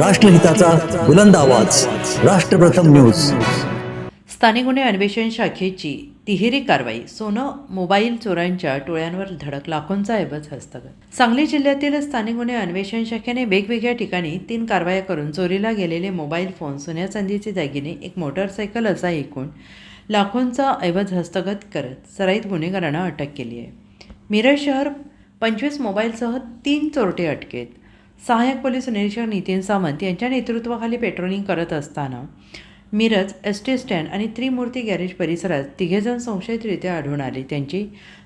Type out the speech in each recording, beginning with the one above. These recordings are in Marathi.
राष्ट्रहिताचा बुलंद आवाज. राष्ट्रप्रथम न्यूज. स्थानिक गुन्हे अन्वेषण शाखेची तिहेरी कारवाई. सोनं मोबाईल चोरांच्या टोळ्यांवर धडक लाखोंचा ऐवज हस्तगत. सांगली जिल्ह्यातील स्थानिक गुन्हे अन्वेषण शाखेने वेगवेगळ्या ठिकाणी तीन कारवाया करून चोरीला गेलेले मोबाईल फोन सोन्या चांदीचे दागिने एक मोटरसायकल असा एकूण लाखोंचा ऐवज हस्तगत करत सराईत गुन्हेगारांना अटक केली आहे. मिरज शहर पंचवीस मोबाईलसह तीन चोरटे अटकेत. सहाय्यक पोलीस निरीक्षक नितीन सावंत यांच्या नेतृत्वाखाली पेट्रोलिंग करत असताना मिरज एस टी स्टँड आणि त्रिमूर्ती गॅरेज परिसरात तिघेजण संशयितरित्या आढळून आले. त्यांची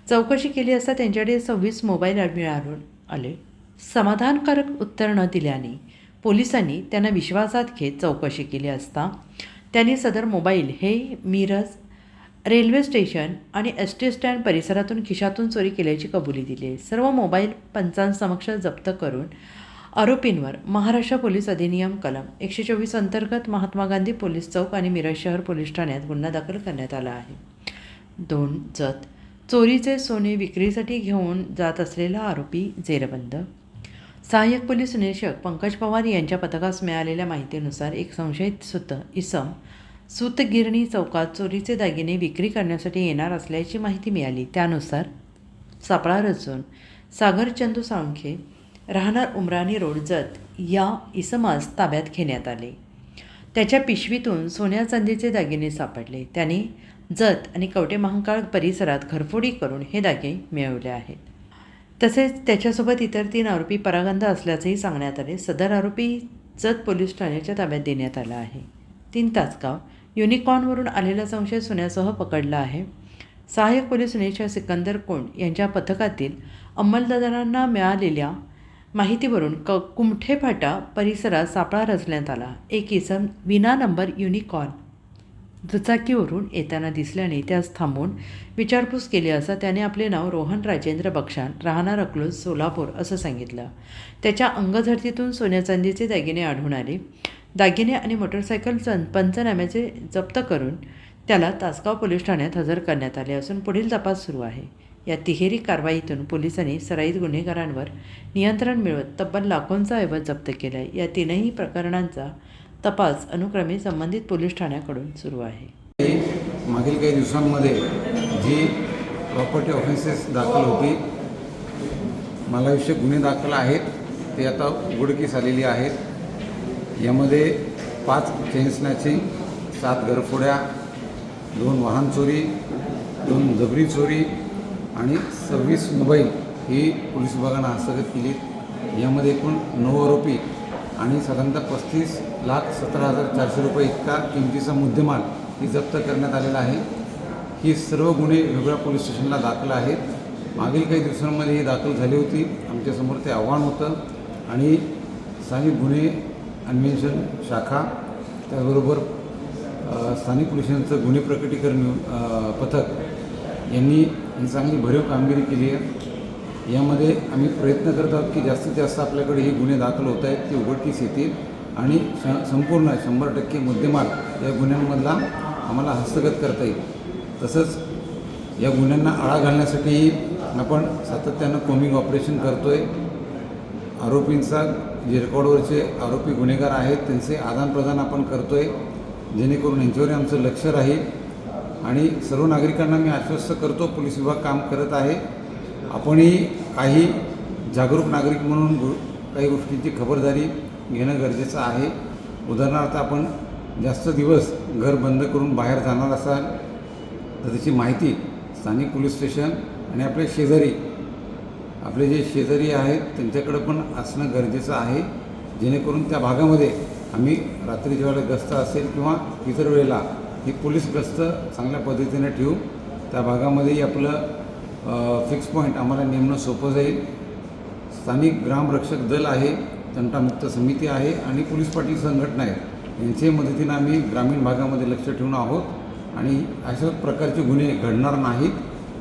चौकशी केली असता त्यांच्याकडे सव्वीस मोबाईल मिळून आले. समाधानकारक उत्तर न दिल्याने पोलिसांनी त्यांना विश्वासात घेत चौकशी केली असता त्यांनी सदर मोबाईल हे मिरज रेल्वे स्टेशन आणि एस टी स्टँड परिसरातून खिशातून चोरी केल्याची कबुली दिली. सर्व मोबाईल पंचांसमक्ष जप्त करून आरोपींवर महाराष्ट्र पोलीस अधिनियम कलम एकशे चोवीस अंतर्गत महात्मा गांधी पोलीस चौक आणि मिरज शहर पोलीस ठाण्यात गुन्हा दाखल करण्यात आला आहे. दोन जत चोरीचे सोने विक्रीसाठी घेऊन जात असलेला आरोपी जेरबंद. सहाय्यक पोलीस निरीक्षक पंकज पवार यांच्या पथकास मिळालेल्या माहितीनुसार एक संशयित सुत इसम सूतगिरणी चौकात चोरीचे दागिने विक्री करण्यासाठी येणार असल्याची माहिती मिळाली. त्यानुसार सापळा रचून सागर चंदू साळुंखे राहणार उमराणी रोड जत या इसमास ताब्यात घेण्यात आले. त्याच्या पिशवीतून सोन्या चांदीचे दागिने सापडले. त्याने जत आणि कवटे महांकाळ परिसरात घरफोडी करून हे दागिने मिळवले आहेत. तसेच त्याच्यासोबत इतर तीन आरोपी परागंध असल्याचंही सांगण्यात आले. सदर आरोपी जत पोलीस ठाण्याच्या ताब्यात देण्यात आला आहे. तीन तासगाव युनिकॉर्नवरून आलेला संशय सोन्यासह पकडला आहे. सहाय्यक पोलीस निरीक्षक सिकंदर कोंड यांच्या पथकातील अंमलदारांना मिळालेल्या माहितीवरून क कुमठे फाटा परिसरात सापळा रचण्यात आला. एक इसम विना नंबर युनिकॉर्न दुचाकीवरून येताना दिसल्याने त्यास थांबून विचारपूस केली असता त्याने आपले नाव रोहन राजेंद्र बक्षान राहणार अकलूज सोलापूर असं सांगितलं. त्याच्या अंगझडतीतून सोन्या चांदीचे दागिने आढळून आले. दागिने आणि मोटरसायकल चं पंचनाम्याचे जप्त करून त्याला तासगाव पोलीस ठाण्यात हजर करण्यात आले असून पुढील तपास सुरू आहे. या तिहेरी कारवाईतून पोलिसांनी सराईत गुन्हेगारांवर नियंत्रण मिळवत तब्बल लाखोंचा ऐवज जप्त केला आहे या तीनही प्रकरणांचा तपास अनुक्रमे संबंधित पोलीस ठाण्याकडून सुरू आहे. मागील काही दिवसांमध्ये जी प्रॉपर्टी ऑफेन्सेस दाखल होती मालाविषयक गुन्हे दाखल आहेत ते आता उघडकीस आलेली आहेत. यामध्ये पाच चेन स्नॅचिंग सात घरफोड्या दोन वाहन चोरी दोन जबरी चोरी आणि सव्वीस मोबाईल ही पोलीस विभागानं हस्तगत केली. यामध्ये एकूण नऊ आरोपी आणि साधारणतः पस्तीस लाख सतरा हजार चारशे रुपये इतका किमतीचा मुद्देमाल ही जप्त करण्यात आलेला आहे. ही सर्व गुन्हे वेगवेगळ्या पोलीस स्टेशनला दाखल आहेत. मागील काही दिवसांमध्ये ही दाखल झाली होती. आमच्यासमोर ते आव्हान होतं. आणि स्थानिक गुन्हे अन्वेषण शाखा त्याचबरोबर स्थानिक पोलिसांचं गुन्हे प्रकटीकरण पथक यांनी आणि चांगली भरीव कामगिरी केली आहे. यामध्ये आम्ही प्रयत्न करत आहोत की जास्तीत जास्त आपल्याकडे हे गुन्हे दाखल होत आहेत ते उघडकीस येतील आणि श संपूर्ण शंभर टक्के मुद्देमाल या गुन्ह्यांमधला आम्हाला हस्तगत करता येईल. तसंच या गुन्ह्यांना आळा घालण्यासाठीही आपण सातत्यानं कोमिंग ऑपरेशन करतो आहे आरोपींचा जे रेकॉर्डवरचे आरोपी गुन्हेगार आहेत त्यांचे आदानप्रदान आपण करतो आहे जेणेकरून यांच्यावर आमचं लक्ष राहील. आणि सर्व नागरिकांना मी आश्वस्त करतो पोलीस विभाग काम करत आहे. आपणही काही जागरूक नागरिक म्हणून काही गोष्टींची खबरदारी घेणं गरजेचं आहे. उदाहरणार्थ आपण जास्त दिवस घर बंद करून बाहेर जाणार असाल तर त्याची माहिती स्थानिक पोलीस स्टेशन आणि आपले शेजारी आपले जे शेजारी आहेत त्यांच्याकडं पण असणं गरजेचं आहे. जेणेकरून त्या भागामध्ये आम्ही रात्री वेळेला गस्त असेल किंवा इतर वेळेला ही पोलीस गस्त चांगल्या पद्धतीने ठेवू त्या भागामध्येही आपलं फिक्स पॉईंट आम्हाला नेमणं सोपं जाईल. स्थानिक ग्रामरक्षक दल आहे तंटामुक्त समिती आहे आणि पोलीस पाटील संघटना आहेत यांच्याही मदतीनं आम्ही ग्रामीण भागामध्ये लक्ष ठेवून आहोत आणि अशाच प्रकारचे गुन्हे घडणार नाहीत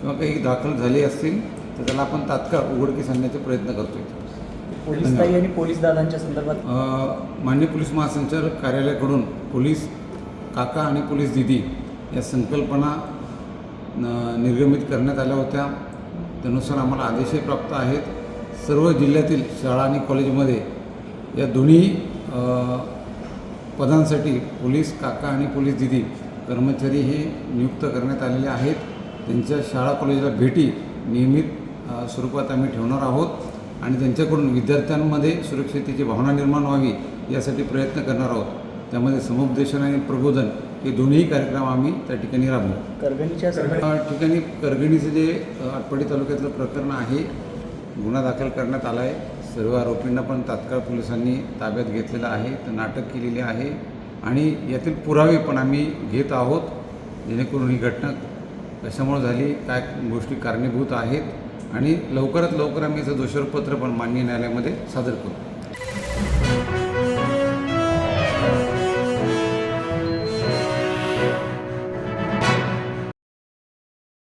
किंवा काही दाखल झाले असतील तर त्याला आपण तात्काळ उघडकीस आणण्याचे प्रयत्न करतोय. पोलीस आणि पोलीस दादांच्या संदर्भात अ, माननीय पोलीस महासंचालक कार्यालयाकडून पोलीस काका आणि पोलीस दिदी या संकल्पना निर्गमित करण्यात आल्या होत्या. त्यानुसार आम्हाला आदेशही प्राप्त आहेत. सर्व जिल्ह्यातील शाळा आणि कॉलेजमध्ये या दोन्ही पदांसाठी पोलीस काका आणि पोलीस दिदी कर्मचारी हे नियुक्त करण्यात आलेले आहेत. त्यांच्या शाळा कॉलेजला भेटी नियमित स्वरूपात आम्ही ठेवणार आहोत आणि त्यांच्याकडून विद्यार्थ्यांमध्ये सुरक्षितेची भावना निर्माण व्हावी यासाठी प्रयत्न करणार आहोत. त्यामध्ये समुपदेशन आणि प्रबोधन हे दोन्ही कार्यक्रम आम्ही त्या ठिकाणी राबवू. करगणीच्या ठिकाणी करगणीचं जे आटपाडी तालुक्यातलं प्रकरण आहे गुन्हा दाखल करण्यात आला आहे सर्व आरोपींना पण तात्काळ पोलिसांनी ताब्यात घेतलेलं आहे तर नाटक केलेले आहे. आणि यातील पुरावे पण आम्ही घेत आहोत जेणेकरून ही घटना कशामुळे झाली काय गोष्टी कारणीभूत आहेत आणि लवकरात लवकर आम्ही याचं दोषारोपपत्र पण मान्य न्यायालयामध्ये सादर करू.